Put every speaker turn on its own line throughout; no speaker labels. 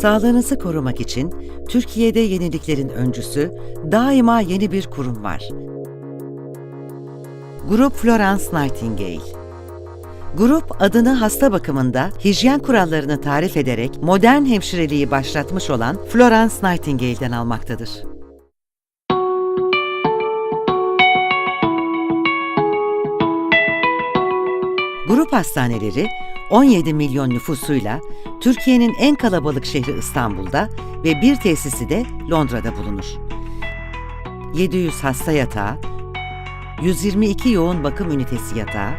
Sağlığınızı korumak için Türkiye'de yeniliklerin öncüsü daima yeni bir kurum var. Grup Florence Nightingale Grup adını hasta bakımında hijyen kurallarını tarif ederek modern hemşireliği başlatmış olan Florence Nightingale'den almaktadır. Grup hastaneleri 17 milyon nüfusuyla Türkiye'nin en kalabalık şehri İstanbul'da ve bir tesisi de Londra'da bulunur. 700 hasta yatağı, 122 yoğun bakım ünitesi yatağı,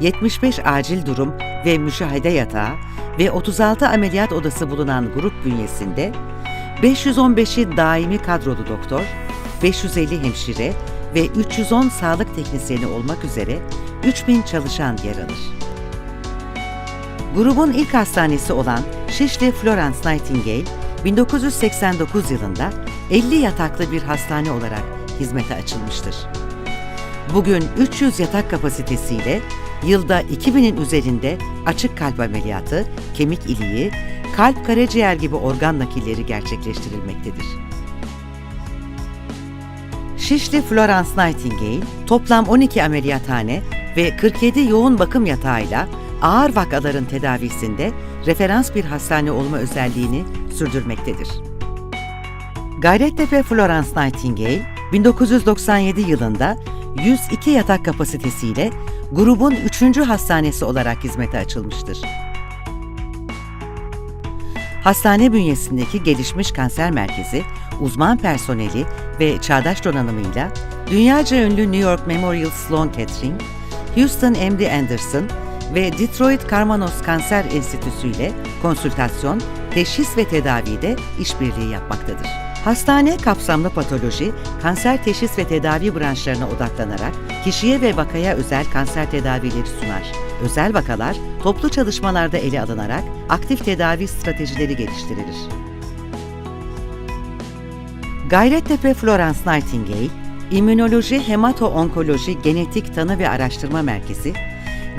75 acil durum ve müşahede yatağı ve 36 ameliyat odası bulunan grup bünyesinde 515'i daimi kadrolu doktor, 550 hemşire ve 310 sağlık teknisyeni olmak üzere 3000 çalışan yer alır. Grubun ilk hastanesi olan Şişli Florence Nightingale, 1989 yılında 50 yataklı bir hastane olarak hizmete açılmıştır. Bugün 300 yatak kapasitesiyle yılda 2000'in üzerinde açık kalp ameliyatı, kemik iliği, kalp karaciğer gibi organ nakilleri gerçekleştirilmektedir. Şişli Florence Nightingale, toplam 12 ameliyathane ve 47 yoğun bakım yatağıyla ağır vakaların tedavisinde referans bir hastane olma özelliğini sürdürmektedir. Gayrettepe Florence Nightingale, 1997 yılında 102 yatak kapasitesiyle grubun 3. hastanesi olarak hizmete açılmıştır. Hastane bünyesindeki gelişmiş kanser merkezi, uzman personeli ve çağdaş donanımıyla dünyaca ünlü New York Memorial Sloan Kettering, Houston MD Anderson ve Detroit Karmanos Kanser Enstitüsü ile konsültasyon, teşhis ve tedavide işbirliği yapmaktadır. Hastane kapsamlı patoloji, kanser teşhis ve tedavi branşlarına odaklanarak kişiye ve vakaya özel kanser tedavileri sunar. Özel vakalar toplu çalışmalarda ele alınarak aktif tedavi stratejileri geliştirilir. Gayrettepe Florence Nightingale, İmmünoloji Hemato-Onkoloji Genetik Tanı ve Araştırma Merkezi,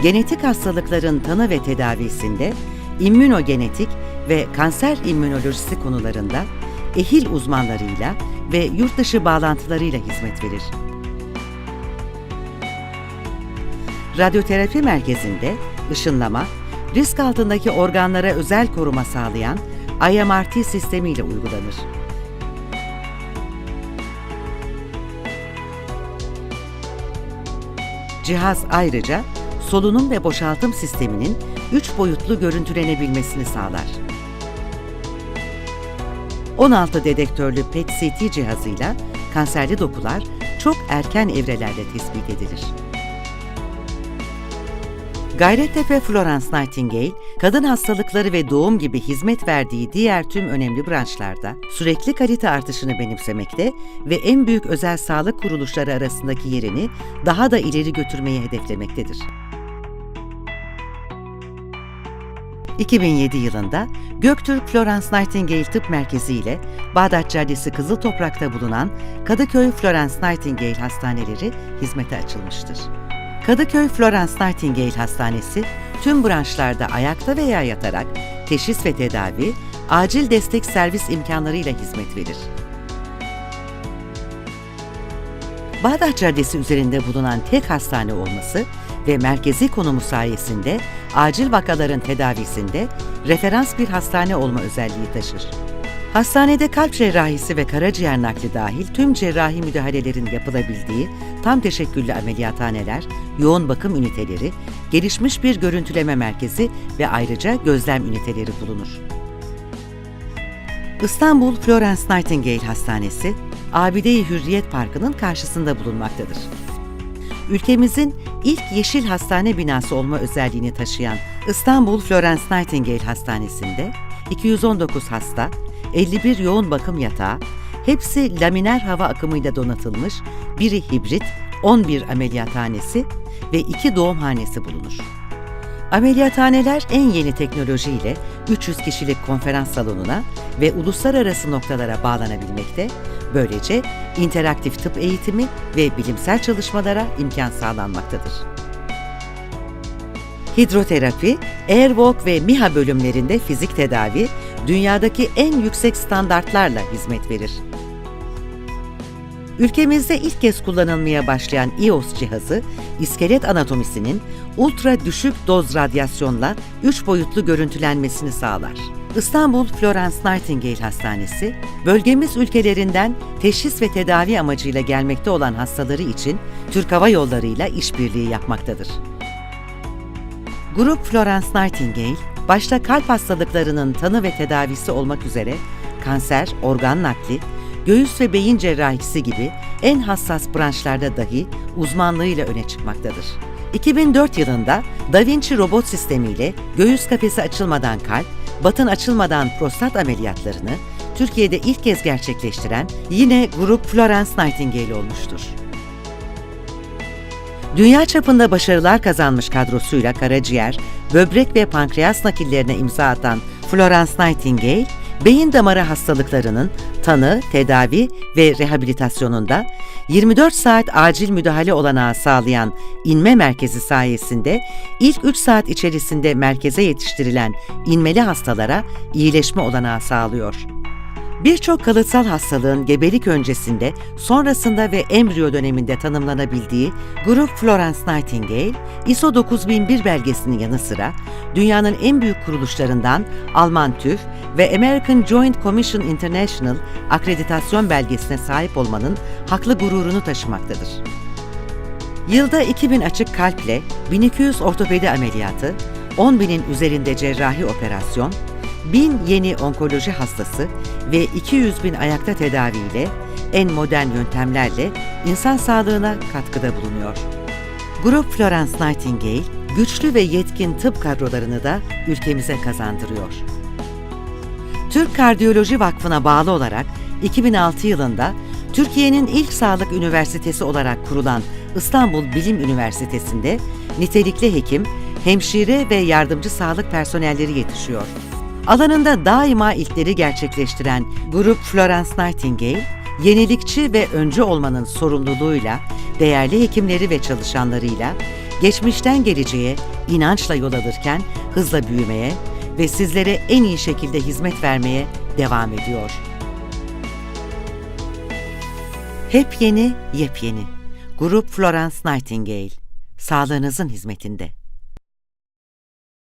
genetik hastalıkların tanı ve tedavisinde immünogenetik ve kanser immünolojisi konularında ehil uzmanlarıyla ve yurt dışı bağlantılarıyla hizmet verir. Radyoterapi merkezinde ışınlama, risk altındaki organlara özel koruma sağlayan IMRT sistemiyle uygulanır. Cihaz ayrıca solunum ve boşaltım sisteminin üç boyutlu görüntülenebilmesini sağlar. 16 dedektörlü PET-CT cihazıyla kanserli dokular çok erken evrelerde tespit edilir. Gayrettepe Florence Nightingale, kadın hastalıkları ve doğum gibi hizmet verdiği diğer tüm önemli branşlarda sürekli kalite artışını benimsemekte ve en büyük özel sağlık kuruluşları arasındaki yerini daha da ileri götürmeyi hedeflemektedir. 2007 yılında Göktürk Florence Nightingale Tıp Merkezi ile Bağdat Caddesi Kızıl Toprak'ta bulunan Kadıköy Florence Nightingale Hastaneleri hizmete açılmıştır. Kadıköy Florence Nightingale Hastanesi tüm branşlarda ayakta veya yatarak teşhis ve tedavi, acil destek servis imkanlarıyla hizmet verir. Bağdat Caddesi üzerinde bulunan tek hastane olması ve merkezi konumu sayesinde acil vakaların tedavisinde referans bir hastane olma özelliği taşır. Hastanede kalp cerrahisi ve karaciğer nakli dahil tüm cerrahi müdahalelerin yapılabildiği tam teşekküllü ameliyathaneler, yoğun bakım üniteleri, gelişmiş bir görüntüleme merkezi ve ayrıca gözlem üniteleri bulunur. İstanbul Florence Nightingale Hastanesi, Abide-i Hürriyet Parkı'nın karşısında bulunmaktadır. Ülkemizin ilk yeşil hastane binası olma özelliğini taşıyan İstanbul Florence Nightingale Hastanesi'nde 219 hasta, 51 yoğun bakım yatağı, hepsi laminer hava akımıyla donatılmış, biri hibrit, 11 ameliyathanesi ve 2 doğumhanesi bulunur. Ameliyathaneler en yeni teknolojiyle 300 kişilik konferans salonuna ve uluslararası noktalara bağlanabilmekte, böylece interaktif tıp eğitimi ve bilimsel çalışmalara imkan sağlanmaktadır. Hidroterapi, Airwalk ve MİHA bölümlerinde fizik tedavi, dünyadaki en yüksek standartlarla hizmet verir. Ülkemizde ilk kez kullanılmaya başlayan EOS cihazı, iskelet anatomisinin ultra düşük doz radyasyonla 3 boyutlu görüntülenmesini sağlar. İstanbul Florence Nightingale Hastanesi, bölgemiz ülkelerinden teşhis ve tedavi amacıyla gelmekte olan hastaları için Türk Hava Yolları ile işbirliği yapmaktadır. Grup Florence Nightingale, başta kalp hastalıklarının tanı ve tedavisi olmak üzere kanser, organ nakli, göğüs ve beyin cerrahisi gibi en hassas branşlarda dahi uzmanlığıyla öne çıkmaktadır. 2004 yılında Da Vinci robot sistemiyle göğüs kafesi açılmadan kalp, batın açılmadan prostat ameliyatlarını Türkiye'de ilk kez gerçekleştiren yine grup Florence Nightingale olmuştur. Dünya çapında başarılar kazanmış kadrosuyla karaciğer, böbrek ve pankreas nakillerine imza atan Florence Nightingale, beyin damarı hastalıklarının tanı, tedavi ve rehabilitasyonunda 24 saat acil müdahale olanağı sağlayan inme merkezi sayesinde ilk 3 saat içerisinde merkeze yetiştirilen inmeli hastalara iyileşme olanağı sağlıyor. Birçok kalıtsal hastalığın gebelik öncesinde, sonrasında ve embriyo döneminde tanımlanabildiği Grup Florence Nightingale, ISO 9001 belgesinin yanı sıra dünyanın en büyük kuruluşlarından Alman TÜV ve American Joint Commission International akreditasyon belgesine sahip olmanın haklı gururunu taşımaktadır. Yılda 2000 açık kalple 1200 ortopedi ameliyatı, 10 binin üzerinde cerrahi operasyon, 1000 yeni onkoloji hastası ve 200 bin ayakta tedaviyle en modern yöntemlerle insan sağlığına katkıda bulunuyor. Grup Florence Nightingale, güçlü ve yetkin tıp kadrolarını da ülkemize kazandırıyor. Türk Kardiyoloji Vakfı'na bağlı olarak 2006 yılında Türkiye'nin ilk sağlık üniversitesi olarak kurulan İstanbul Bilim Üniversitesi'nde nitelikli hekim, hemşire ve yardımcı sağlık personelleri yetişiyor. Alanında daima ilkleri gerçekleştiren Grup Florence Nightingale, yenilikçi ve öncü olmanın sorumluluğuyla, değerli hekimleri ve çalışanlarıyla, geçmişten geleceğe inançla yol alırken hızla büyümeye ve sizlere en iyi şekilde hizmet vermeye devam ediyor. Hep yeni, yepyeni. Grup Florence Nightingale. Sağlığınızın hizmetinde.